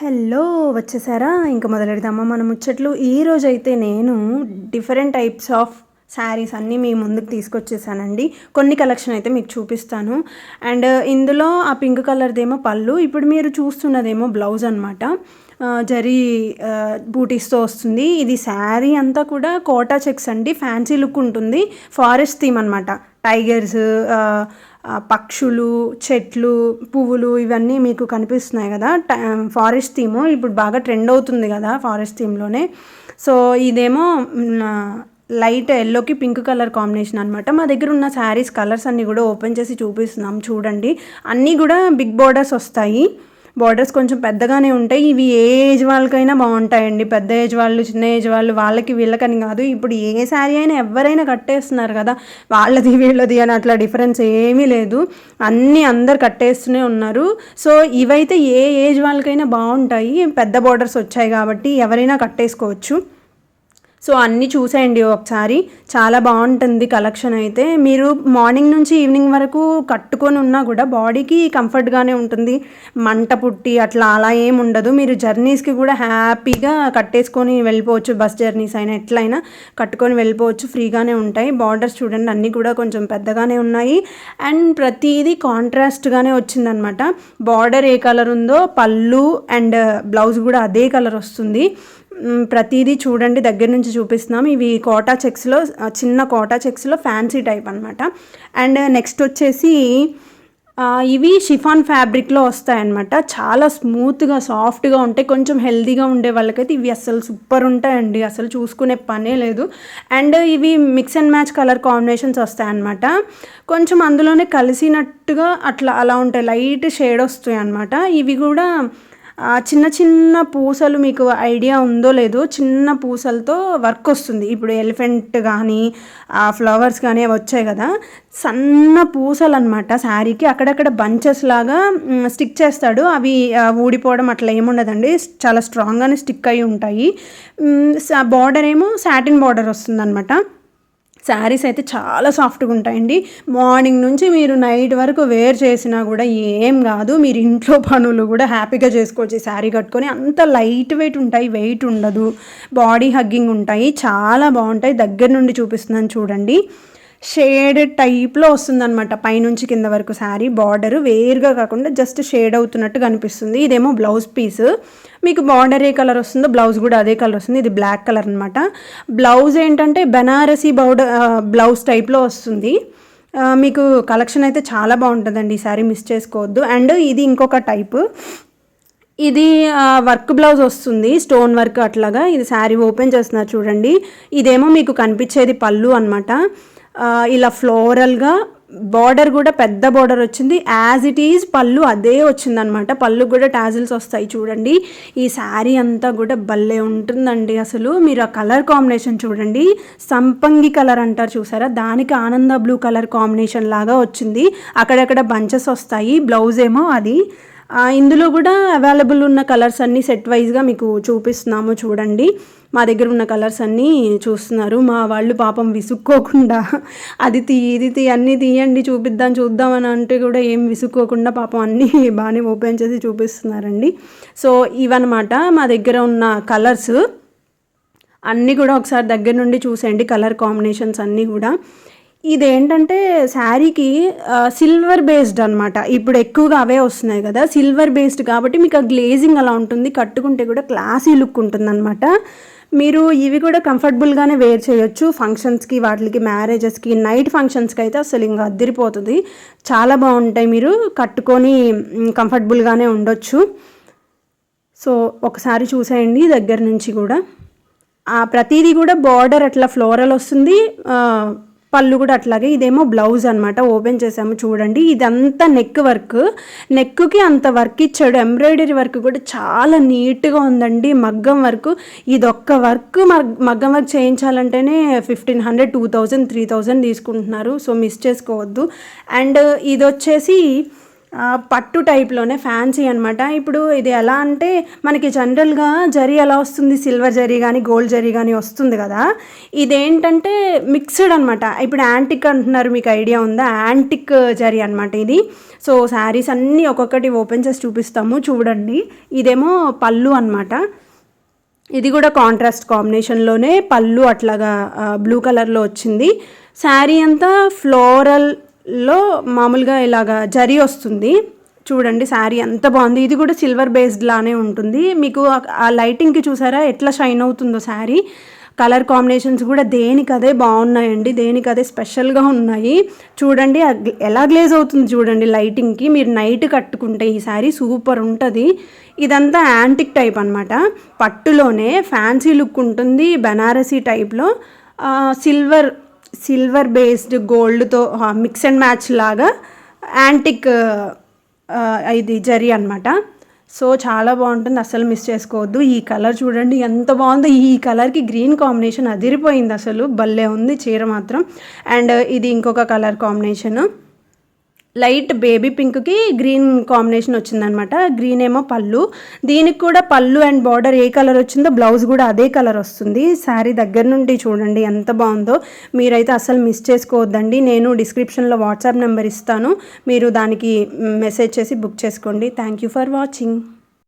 Hello వచ్చేసారా? ఇంకా మొదలెడదామా? మన ముచ్చట్లు. ఈరోజు అయితే నేను డిఫరెంట్ టైప్స్ ఆఫ్ శారీస్ అన్నీ మీ ముందుకు తీసుకొచ్చేసానండి. కొన్ని కలెక్షన్ అయితే మీకు చూపిస్తాను. అండ్ ఇందులో ఆ పింక్ కలర్దేమో పళ్ళు ఇప్పుడు మీరు చూస్తున్నదేమో బ్లౌజ్ అనమాట జరీ బూటీస్తో వస్తుంది. ఇది శారీ అంతా కూడా కోటా చెక్స్ అండి. ఫ్యాన్సీ లుక్ ఉంటుంది. ఫారెస్ట్ థీమ్ అనమాట టైగర్స్ పక్షులు చెట్లు పువ్వులు ఇవన్నీ మీకు కనిపిస్తున్నాయి కదా. ఫారెస్ట్ థీమ్ ఇప్పుడు బాగా ట్రెండ్ అవుతుంది కదా ఫారెస్ట్ థీమ్లోనే సో ఇదేమో లైట్ ఎల్లోకి పింక్ కలర్ కాంబినేషన్ అనమాట మా దగ్గర ఉన్న శారీస్ కలర్స్ అన్నీ కూడా ఓపెన్ చేసి చూపిస్తున్నాం చూడండి. అన్నీ కూడా బిగ్ బోర్డర్స్ వస్తాయి. బార్డర్స్ కొంచెం పెద్దగానే ఉంటాయి. ఇవి ఏ ఏజ్ వాళ్ళకైనా బాగుంటాయండి. పెద్ద ఏజ్ వాళ్ళు చిన్న ఏజ్ వాళ్ళు వాళ్ళకి వీళ్ళకని కాదు. ఇప్పుడు ఏ శారీ అయినా ఎవరైనా కట్టేస్తున్నారు కదా వాళ్ళది వీళ్ళది అని అట్లా డిఫరెన్స్ ఏమీ లేదు. అన్నీ అందరు కట్టేస్తూనే ఉన్నారు. సో ఇవైతే ఏ ఏజ్ వాళ్ళకైనా బాగుంటాయి. పెద్ద బార్డర్స్ వచ్చాయి కాబట్టి ఎవరైనా కట్టేసుకోవచ్చు. సో అన్నీ చూసేయండి ఒకసారి. చాలా బాగుంటుంది కలెక్షన్ అయితే. మీరు మార్నింగ్ నుంచి ఈవినింగ్ వరకు కట్టుకొని ఉన్నా కూడా బాడీకి కంఫర్ట్గానే ఉంటుంది. మంట పుట్టి అట్లా అలా ఏం ఉండదు. మీరు జర్నీస్కి కూడా హ్యాపీగా కట్టేసుకొని వెళ్ళిపోవచ్చు. బస్ జర్నీస్ అయినా ఎట్లయినా కట్టుకొని వెళ్ళిపోవచ్చు. ఫ్రీగానే ఉంటాయి. బార్డర్స్ చూడండి అన్నీ కూడా కొంచెం పెద్దగానే ఉన్నాయి. అండ్ ప్రతిదీ కాంట్రాస్ట్గానే వచ్చిందనమాట. బార్డర్ ఏ కలర్ ఉందో పళ్ళు అండ్ బ్లౌజ్ కూడా అదే కలర్ వస్తుంది. ప్రతిదీ చూడండి దగ్గర నుంచి చూపిస్తున్నాం. ఇవి కోటా చెక్స్లో చిన్న కోటా చెక్స్లో ఫ్యాన్సీ టైప్ అనమాట అండ్ నెక్స్ట్ వచ్చేసి ఇవి షిఫాన్ ఫ్యాబ్రిక్లో వస్తాయన్నమాట. చాలా స్మూత్గా సాఫ్ట్గా ఉంటాయి. కొంచెం హెల్తీగా ఉండే వాళ్ళకైతే ఇవి అసలు సూపర్ ఉంటాయండి. అసలు చూసుకునే పనే లేదు. అండ్ ఇవి mix and match colour combinations వస్తాయన్నమాట. కొంచెం అందులోనే కలిసినట్టుగా అట్లా అలా ఉంటాయి. లైట్ షేడ్ వస్తాయి అనమాట ఇవి కూడా చిన్న చిన్న పూసలు మీకు ఐడియా ఉందో లేదో చిన్న పూసలతో వర్క్ వస్తుంది. ఇప్పుడు ఎలిఫెంట్ కానీ ఆ ఫ్లవర్స్ కానీ అవి వచ్చాయి కదా. సన్న పూసలు అనమాట శారీకి. అక్కడక్కడ బంచెస్ లాగా స్టిక్ చేస్తాడు. అవి ఊడిపోవడం అట్లా ఏముండదండి చాలా స్ట్రాంగ్గానే స్టిక్ అయి ఉంటాయి. బార్డర్ ఏమో సాటిన్ బార్డర్ వస్తుంది అనమాట శారీస్ అయితే చాలా సాఫ్ట్గా ఉంటాయండి. మార్నింగ్ నుంచి మీరు నైట్ వరకు వేర్ చేసినా కూడా ఏం కాదు. మీరు ఇంట్లో పనులు కూడా హ్యాపీగా చేసుకోవచ్చు. ఈ శారీ కట్టుకొని అంత లైట్ వెయిట్ ఉంటాయి. వెయిట్ ఉండదు. బాడీ హగ్గింగ్ ఉంటాయి. చాలా బాగుంటాయి. దగ్గర నుండి చూపిస్తున్నాను చూడండి. షేడ్ టైప్లో వస్తుందన్నమాట. పైనుంచి కింద వరకు శారీ బార్డర్ వేరుగా కాకుండా జస్ట్ షేడ్ అవుతున్నట్టు కనిపిస్తుంది. ఇదేమో బ్లౌజ్ పీస్. మీకు బార్డర్ ఏ కలర్ వస్తుందో బ్లౌజ్ కూడా అదే కలర్ వస్తుంది. ఇది బ్లాక్ కలర్ అనమాట బ్లౌజ్ ఏంటంటే బెనారసీ బౌడర్ బ్లౌజ్ టైప్లో వస్తుంది. మీకు కలెక్షన్ అయితే చాలా బాగుంటుందండి. ఈ శారీ మిస్ చేసుకోవద్దు. అండ్ ఇది ఇంకొక టైపు. ఇది వర్క్ బ్లౌజ్ వస్తుంది. స్టోన్ వర్క్ అట్లాగా. ఇది శారీ ఓపెన్ చేస్తున్నారు చూడండి. ఇదేమో మీకు కనిపించేది పళ్ళు అనమాట ఇలా ఫ్లోరల్గా బార్డర్ కూడా పెద్ద బార్డర్ వచ్చింది. యాజ్ ఇట్ ఈజ్ పళ్ళు అదే వచ్చిందనమాట. పళ్ళు కూడా టాజిల్స్ వస్తాయి చూడండి. ఈ శారీ అంతా కూడా భలే ఉంటుందండి అసలు. మీరు ఆ కలర్ కాంబినేషన్ చూడండి. సంపంగి కలర్ అంటారు చూసారా? దానికి ఆనంద బ్లూ కలర్ కాంబినేషన్ లాగా వచ్చింది. అక్కడక్కడ బంచెస్ వస్తాయి. బ్లౌజ్ ఏమో అది. ఇందులో కూడా అవైలబుల్ ఉన్న కలర్స్ అన్నీ సెట్ వైజ్గా మీకు చూపిస్తున్నాము చూడండి. మా దగ్గర ఉన్న కలర్స్ అన్నీ చూస్తున్నారు. మా వాళ్ళు పాపం విసుక్కోకుండా అది తీ ఇది తీ అన్నీ తీయండి చూపిద్దాం చూద్దాం అని అంటే కూడా ఏం విసుక్కోకుండా పాపం అన్నీ బాగానే ఓపెన్ చేసి చూపిస్తున్నారండి. సో ఇవన్నమాట మా దగ్గర ఉన్న కలర్స్ అన్నీ కూడా ఒకసారి దగ్గర నుండి చూసేయండి కలర్ కాంబినేషన్స్ అన్నీ కూడా. ఇదేంటంటే శారీకి సిల్వర్ బేస్డ్ అనమాట ఇప్పుడు ఎక్కువగా అవే వస్తున్నాయి కదా సిల్వర్ బేస్డ్ కాబట్టి మీకు ఆ గ్లేజింగ్ అలా ఉంటుంది. కట్టుకుంటే కూడా క్లాసీ లుక్ ఉంటుందన్నమాట. మీరు ఇవి కూడా కంఫర్టబుల్గానే వేర్ చేయొచ్చు. ఫంక్షన్స్కి వాటికి మ్యారేజెస్కి నైట్ ఫంక్షన్స్కి అయితే అసలు ఇంకా అద్దరిపోతుంది. చాలా బాగుంటాయి మీరు కట్టుకొని కంఫర్టబుల్గానే ఉండొచ్చు. సో ఒకసారి చూసేయండి దగ్గర నుంచి కూడా. ప్రతిదీ కూడా బార్డర్ అట్లా ఫ్లోరల్ వస్తుంది. పళ్ళు కూడా అట్లాగే ఇదేమో బ్లౌజ్ అనమాట ఓపెన్ చేసాము చూడండి. ఇదంతా నెక్ వర్క్. నెక్కి అంత వర్క్ ఇచ్చాడు. ఎంబ్రాయిడరీ వర్క్ కూడా చాలా నీట్గా ఉందండి. మగ్గం వర్క్. ఇదొక్క వర్క్ మగ్గం work చేయించాలంటేనే fifteen hundred two thousand three thousand తీసుకుంటున్నారు. సో మిస్ చేసుకోవద్దు. అండ్ ఇది వచ్చేసి పట్టు టైప్లోనే ఫ్యాన్సీ అనమాట ఇప్పుడు ఇది ఎలా అంటే మనకి జనరల్గా జరీ ఎలా వస్తుంది? సిల్వర్ జరీ కానీ గోల్డ్ జరీ కానీ వస్తుంది కదా. ఇదేంటంటే మిక్స్డ్ అనమాట ఇప్పుడు యాంటిక్ అంటున్నారు మీకు ఐడియా ఉందా? యాంటిక్ జరీ అనమాట ఇది. సో శారీస్ అన్నీ ఒక్కొక్కటి ఓపెన్ చేసి చూపిస్తాము చూడండి. ఇదేమో పళ్ళు అనమాట ఇది కూడా కాంట్రాస్ట్ కాంబినేషన్లోనే పళ్ళు అట్లాగా బ్లూ కలర్లో వచ్చింది. శారీ అంతా ఫ్లోరల్ లో మామూలుగా ఇలాగా జరీ వస్తుంది. చూడండి శారీ ఎంత బాగుంది. ఇది కూడా సిల్వర్ బేస్డ్ లానే ఉంటుంది. మీకు ఆ- లైటింగ్కి చూసారా? ఎట్లా షైన్ అవుతుందో శారీ. కలర్ కాంబినేషన్స్ కూడా దేనికదే బాగున్నాయండి. దేనికదే స్పెషల్గా ఉన్నాయి. చూడండి ఎలా గ్లేజ్ అవుతుంది చూడండి లైటింగ్కి మీరు నైట్ కట్టుకుంటే ఈ శారీ సూపర్ ఉంటుంది. ఇదంతా యాంటిక్ టైప్ అనమాట పట్టులోనే ఫ్యాన్సీ లుక్ ఉంటుంది. బెనారసీ టైప్లో సిల్వర్ సిల్వర్ బేస్డ్ గోల్డ్తో మిక్స్ అండ్ మ్యాచ్ లాగా యాంటిక్ ఇది జరీ అనమాట సో చాలా బాగుంటుంది. అసలు మిస్ చేసుకోవద్దు. ఈ కలర్ చూడండి ఎంత బాగుందో. ఈ కలర్కి గ్రీన్ కాంబినేషన్ అదిరిపోయింది అసలు. భలే ఉంది చీర మాత్రం. అండ్ ఇది ఇంకొక కలర్ కాంబినేషన్ లైట్ బేబీ పింక్కి గ్రీన్ కాంబినేషన్ వచ్చిందనమాట గ్రీన్ ఏమో పళ్ళు. దీనికి కూడా పళ్ళు అండ్ బార్డర్ ఏ కలర్ వచ్చిందో బ్లౌజ్ కూడా అదే కలర్ వస్తుంది. శారీ దగ్గర నుండి చూడండి ఎంత బాగుందో. మీరైతే అసలు మిస్ చేసుకోవద్దండి. నేను డిస్క్రిప్షన్లో వాట్సాప్ నెంబర్ ఇస్తాను. మీరు దానికి మెసేజ్ చేసి బుక్ చేసుకోండి. Thank you for watching.